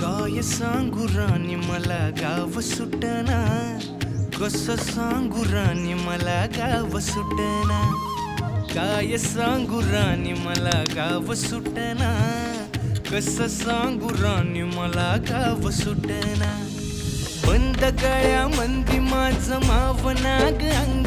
काय सांगू राणी मला गाव सुटना कस सांगू राणी मला गाव सुटना काय सांगू राणी मला गाव सुटना कस सांगू राणी मला गाव सुटना बंद गळ्या मंदी माझं मावनाग अंग